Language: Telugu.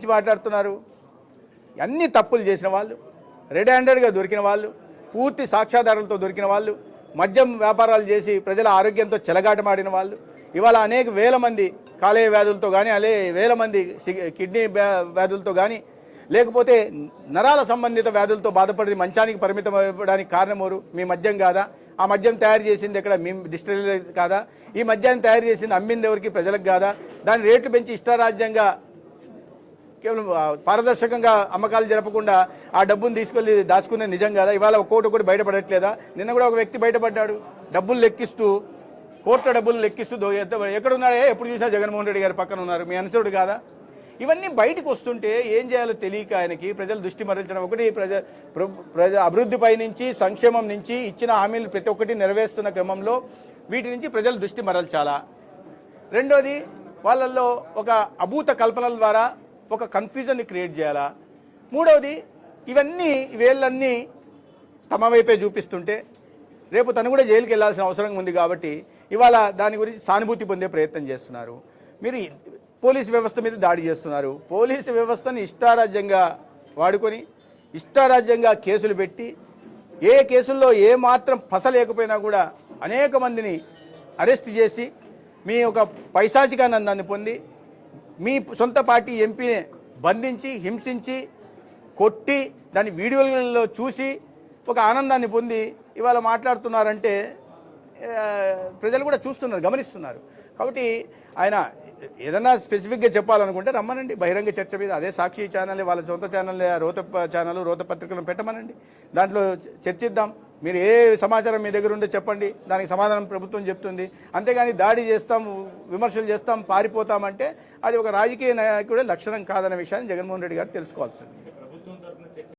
గురించి మాట్లాడుతున్నారు. అన్ని తప్పులు చేసిన వాళ్ళు రెడ్ హ్యాండెడ్గా దొరికిన వాళ్ళు పూర్తి సాక్ష్యాధారాలతో దొరికిన వాళ్ళు మద్యం వ్యాపారాలు చేసి ప్రజల ఆరోగ్యంతో చెలగాటమాడిన వాళ్ళు ఇవాళ అనేక వేల మంది కాలేయ వ్యాధులతో కానీ అలే వేల మంది కిడ్నీ వ్యాధులతో కానీ లేకపోతే నరాల సంబంధిత వ్యాధులతో బాధపడి మంచానికి పరిమితం అవ్వడానికి కారణమోరు మీ మద్యం కాదా? ఆ మద్యం తయారు చేసింది ఎక్కడ? మీ డిస్టిలరీ కాదా? ఈ మద్యాన్ని తయారు చేసింది అమ్మింది ఎవరికి? ప్రజలకు కాదా? దాని రేట్లు పెంచి ఇష్టారాజ్యంగా కేవలం పారదర్శకంగా అమ్మకాలు జరపకుండా ఆ డబ్బును తీసుకెళ్ళి దాచుకునే నిజం కదా? ఇవాళ ఒక కోటి ఒకటి బయటపడట్లేదా? నిన్న కూడా ఒక వ్యక్తి బయటపడ్డాడు. డబ్బులు లెక్కిస్తూ కోట్ల డబ్బులు లెక్కిస్తూ ఎక్కడున్నాడే? ఎప్పుడు చూసినా జగన్మోహన్ రెడ్డి గారి పక్కన ఉన్నారు. మీ అనుచరుడు కాదా? ఇవన్నీ బయటకు వస్తుంటే ఏం చేయాలో తెలియక ఆయనకి ప్రజలు దృష్టి మరల్చడం. ఒకటి ప్రజ ప్ర- ప్రజ అభివృద్ధిపై నుంచి సంక్షేమం నుంచి ఇచ్చిన హామీలు ప్రతి ఒక్కటి నెరవేరుస్తున్న క్రమంలో వీటి నుంచి ప్రజలు దృష్టి మరల్చాలా? రెండోది వాళ్ళల్లో ఒక అభూత కల్పనల ద్వారా ఒక కన్ఫ్యూజన్ని క్రియేట్ చేయాలా? మూడవది ఇవన్నీ వేళ్ళన్నీ తమ వైపే చూపిస్తుంటే రేపు తను కూడా జైలుకి వెళ్ళాల్సిన అవసరం ఉంది కాబట్టి ఇవాళ దాని గురించి సానుభూతి పొందే ప్రయత్నం చేస్తున్నారు. మీరు పోలీసు వ్యవస్థ మీద దాడి చేస్తున్నారు. పోలీసు వ్యవస్థని ఇష్టారాజ్యంగా వాడుకొని ఇష్టారాజ్యంగా కేసులు పెట్టి ఏ కేసుల్లో ఏ మాత్రం పస లేకపోయినా కూడా అనేక మందిని అరెస్ట్ చేసి మీ ఒక పైశాచికానందాన్ని పొంది మీ సొంత పార్టీ ఎంపీని బంధించి హింసించి కొట్టి దాని వీడియోలలో చూసి ఒక ఆనందాన్ని పొంది ఇవాళ మాట్లాడుతున్నారంటే ప్రజలు కూడా చూస్తున్నారు గమనిస్తున్నారు. కాబట్టి ఆయన ఏదన్నా స్పెసిఫిక్గా చెప్పాలనుకుంటే రమ్మనండి. బహిరంగ చర్చ మీద అదే సాక్షి ఛానల్ వాళ్ళ సొంత ఛానల్ రోత ఛానల్ రోత పత్రికలను పెట్టమనండి. దాంట్లో చర్చిద్దాం. మీరు ఏ సమాచారం మీ దగ్గర ఉంటే చెప్పండి. దానికి సమాధానం ప్రభుత్వం చెప్తుంది. అంతేగాని దాడి చేస్తాం విమర్శలు చేస్తాం పారిపోతామంటే అది ఒక రాజకీయ నాయకుడే లక్షణం కాదనే విషయాన్ని జగన్మోహన్ రెడ్డి గారు తెలుసుకోవాల్సింది